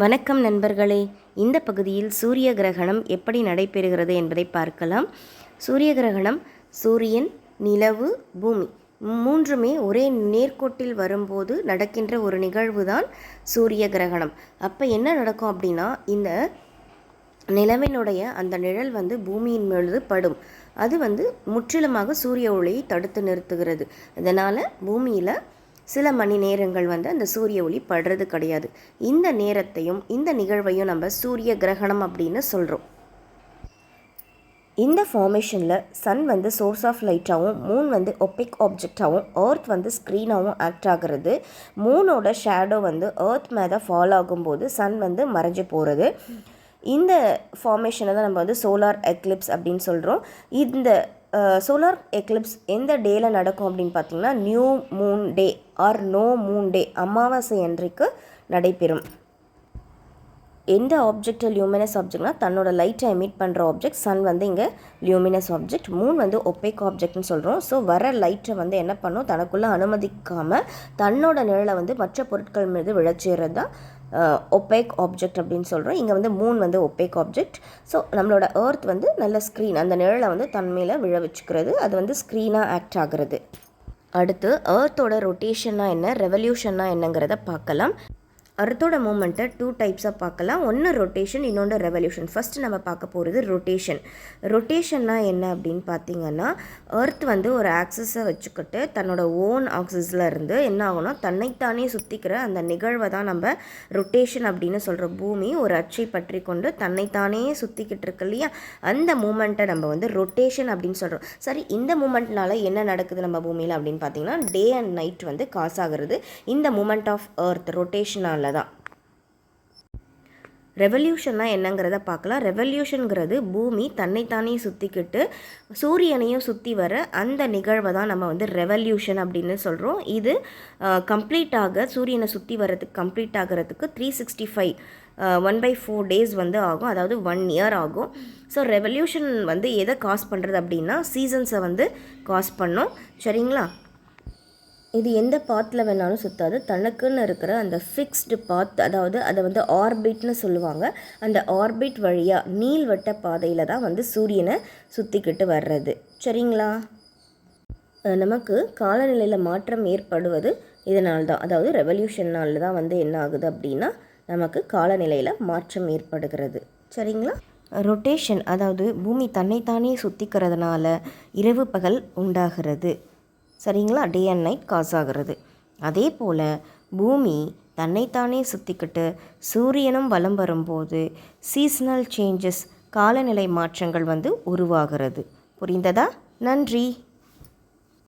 வணக்கம் நண்பர்களே. இந்த பகுதியில் சூரிய கிரகணம் எப்படி நடைபெறுகிறது என்பதை பார்க்கலாம். சூரிய கிரகணம் சூரியன் நிலவு பூமி மூன்றுமே ஒரே நேர்கோட்டில் வரும்போது நடக்கின்ற ஒரு நிகழ்வு தான் சூரிய கிரகணம். அப்போ என்ன நடக்கும் அப்படின்னா இந்த நிலவினுடைய அந்த நிழல் வந்து பூமியின் மீது படும். அது வந்து முற்றிலுமாக சூரிய ஒளியை தடுத்து நிறுத்துகிறது. அதனால் பூமியில் சில மணி நேரங்கள் வந்து அந்த சூரிய ஒளி படுறது கிடையாது. இந்த நேரத்தையும் இந்த நிகழ்வையும் நம்ம சூரிய கிரகணம் அப்படின்னு சொல்கிறோம் இந்த ஃபார்மேஷனில் சன் வந்து சோர்ஸ் ஆஃப் லைட்டாகவும் மூன் வந்து ஒப்பிக் ஆப்ஜெக்டாகவும் ஏர்த் வந்து ஸ்க்ரீனாகவும் ஆக்ட் ஆகிறது. மூனோட ஷேடோ வந்து ஏர்த் மேலே ஃபால் ஆகும்போது சன் வந்து மறைஞ்சு போகிறது இந்த ஃபார்மேஷனை தான் நம்ம வந்து சோலார் எக்லிப்ஸ் அப்படின்னு சொல்கிறோம் இந்த சோலார் எக்லிப்ஸ் எந்த டேயில் நடக்கும் அப்படின்னு பார்த்தீங்கன்னா new moon day or no moon day அமாவாசை அன்றைக்கு நடைபெறும். எந்த ஆப்ஜெக்ட் லியூமினஸ் ஆப்ஜெக்ட்னா தன்னோட லைட்டை எமிட் பண்ணுற ஆப்ஜெக்ட் சன் வந்து இங்கே லியூமினஸ் ஆப்ஜெக்ட் மூன் வந்து ஒப்பேக் ஆப்ஜெக்ட்னு சொல்கிறோம் ஸோ வர லைட்டை வந்து என்ன பண்ணும்? தனக்குள்ளே அனுமதிக்காமல் தன்னோட நிழலை வந்து மற்ற பொருட்கள் மீது விழச்சேறது தான் ஒப்பேக் ஆப்ஜெக்ட் அப்படின்னு சொல்கிறோம் இங்கே வந்து மூன் வந்து ஒப்பேக் ஆப்ஜெக்ட் ஸோ நம்மளோட ஏர்த் வந்து நல்ல ஸ்க்ரீன் அந்த நிழலை வந்து தன்மையில் விழ வச்சுக்கிறது. அது வந்து ஸ்க்ரீனாக ஆக்ட் ஆகுறது. அடுத்து ஏர்த்தோட ரொட்டேஷன்னா என்ன ரெவல்யூஷன்னா என்னங்கிறத பார்க்கலாம். அர்த்தோட மூமெண்ட்டை டூ டைப்ஸாக பார்க்கலாம். ஒன்று ரொட்டேஷன் இன்னொன்று ரெவல்யூஷன் ஃபஸ்ட்டு நம்ம பார்க்க போகிறது ரொட்டேஷன் ரொட்டேஷன்னா என்ன அப்படின்னு பார்த்தீங்கன்னா அர்த் வந்து ஒரு ஆக்சஸை வச்சுக்கிட்டு தன்னோட ஓன் ஆக்சஸில் இருந்து என்ன ஆகும்னா தன்னைத்தானே சுற்றிக்கிற அந்த நிகழ்வை தான் நம்ம ரொட்டேஷன் அப்படின்னு சொல்கிற பூமி ஒரு அச்சை பற்றி கொண்டு தன்னைத்தானே சுற்றிக்கிட்டு இருக்கு இல்லையா? அந்த மூமெண்ட்டை நம்ம வந்து ரொட்டேஷன் அப்படின்னு சொல்கிறோம் சரி இந்த மூமெண்ட்னால என்ன நடக்குது நம்ம பூமியில் அப்படின்னு பார்த்தீங்கன்னா டே அண்ட் நைட் வந்து காசாகிறது இந்த மூமெண்ட் ஆஃப் அர்த் ரொட்டேஷனால தான் ரெவல்யூஷன்னா என்னங்கிறத பார்க்கலாம். ரெவல்யூஷனுங்கிறது பூமி தன்னைத்தானே சுற்றிக்கிட்டு சூரியனையும் சுற்றி வர அந்த நிகழ்வை தான் நம்ம வந்து ரெவல்யூஷன் அப்படின்னு சொல்கிறோம் இது கம்ப்ளீட்டாக சூரியனை சுற்றி வர்றதுக்கு கம்ப்ளீட் ஆகிறதுக்கு three sixty five one by four days வந்து ஆகும். அதாவது ஒன் இயர் ஆகும். ஸோ ரெவல்யூஷன் வந்து எதை காஸ் பண்ணுறது அப்படின்னா சீசன்ஸை வந்து காஸ் பண்ணும். சரிங்களா? இது எந்த பாத்தில் வேணாலும் சுற்றாது தனக்குன்னு இருக்கிற அந்த ஃபிக்ஸ்டு பாத் அதாவது அதை வந்து ஆர்பிட்னு சொல்லுவாங்க. அந்த ஆர்பிட் வழியாக நீள்வட்ட பாதையில் தான் வந்து சூரியனை சுற்றிக்கிட்டு வர்றது. சரிங்களா? நமக்கு காலநிலையில் மாற்றம் ஏற்படுவது இதனால் தான் அதாவது ரெவல்யூஷனால் தான் வந்து என்ன ஆகுது அப்படின்னா நமக்கு காலநிலையில் மாற்றம் ஏற்படுகிறது. சரிங்களா? ரொட்டேஷன் அதாவது பூமி தன்னைத்தானே சுற்றிக்கிறதுனால இரவு பகல் உண்டாகிறது. சரிங்களா? டே அண்ட் நைட் காஸ் ஆகிறது. அதே போல் பூமி தன்னைத்தானே சுற்றிக்கிட்டு சூரியனும் வலம் வரும்போது சீசனல் சேஞ்சஸ் காலநிலை மாற்றங்கள் வந்து உருவாகிறது. புரிந்ததா? நன்றி.